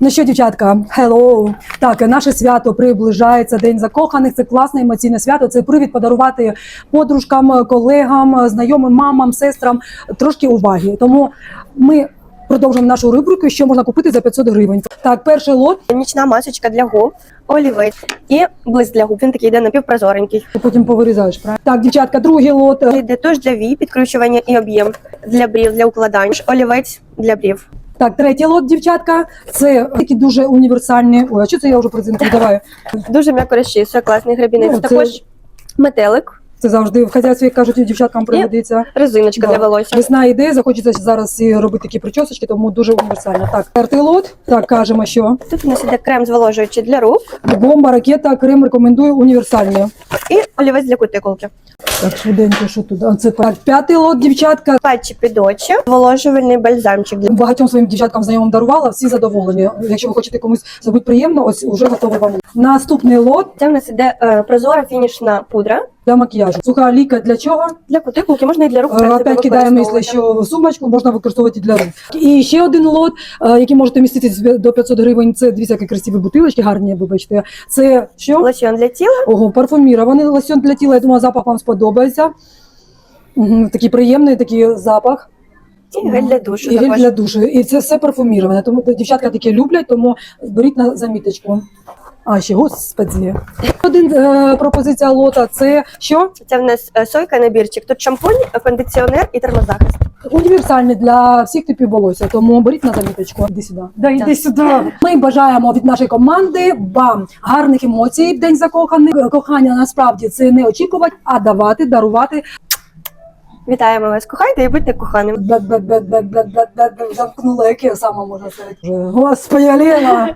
Ну що, дівчатка, hello! Так, наше свято приближається День закоханих. Це класне емоційне свято. Це привід подарувати подружкам, колегам, знайомим, мамам, сестрам трошки уваги. Тому ми продовжуємо нашу рубрику, що можна купити за 500 гривень. Так, перший лот, Нічна масочка для губ, олівець і блиск для губ. Він такий йде напівпрозоренький. потім повирізаєш. правильно? Так, дівчатка, другий лот. Йде туш для вій, підкручування і об'єм для брів, для укладань. Олівець для брів. Так, третій лот, дівчатка. Це такі дуже універсальні. Ой, а що це я вже презентую? Давай. Дуже м'яко розчісує, класний гребінець. Ну, це- Також метелик, Це завжди в хазяйстві кажуть, дівчаткам пригодиться. резиночка Да. для волосся. Весна йде, захочеться зараз і робити такі причосочки, тому дуже універсально. Так, четвертий лот. Так, кажемо, що Тут у нас іде крем зволожуючий для рук бомба, ракета, крем рекомендую універсальні. і олівець для кутикулки. Так, швиденько, що тут? А це п'ятий лот, дівчатка. Патчі під очі, зволожувальний бальзамчик для Багатьом своїм дівчаткам знайомим дарувала, всі задоволені. Якщо ви хочете комусь зробити приємно, ось уже готовий вам. Наступний лот Це в нас іде е, прозора фінішна пудра для макіяжу. Суха ліка для чого? для кутикулки, можна і для рук. в Е, принципі, Опять кидаємо, якщо використовувати. що в сумочку можна використовувати для рук. І ще один лот, е, який можете містити до 500 гривень. Це дві всякі красиві бутилочки, гарні, вибачте. Це що? Лосьйон для тіла. Ого, парфумірований лосьон для тіла. Я думаю, запах вам сподобається. Угу, такий приємний такий запах. І гель для душу. І гель для душу. І це все парфуміроване. Тому дівчатка таке люблять, тому беріть на заміточку. А ще господи. Один е, пропозиція лота це що? Це в нас е, сойка набірчик. Тут шампунь, кондиціонер і термозахист. Універсальний для всіх типів волосся, тому беріть на заміточку. Іди сюди. Да, іди Так. сюди. Ми бажаємо від нашої команди вам гарних емоцій в день закоханих. Кохання насправді це не очікувати, а давати, дарувати. Вітаємо вас, кохайте і будьте коханими. Бе-бе-бе-бе-бе-бе-бе. Замкнула, яке саме можна сказати. Господи, Лена.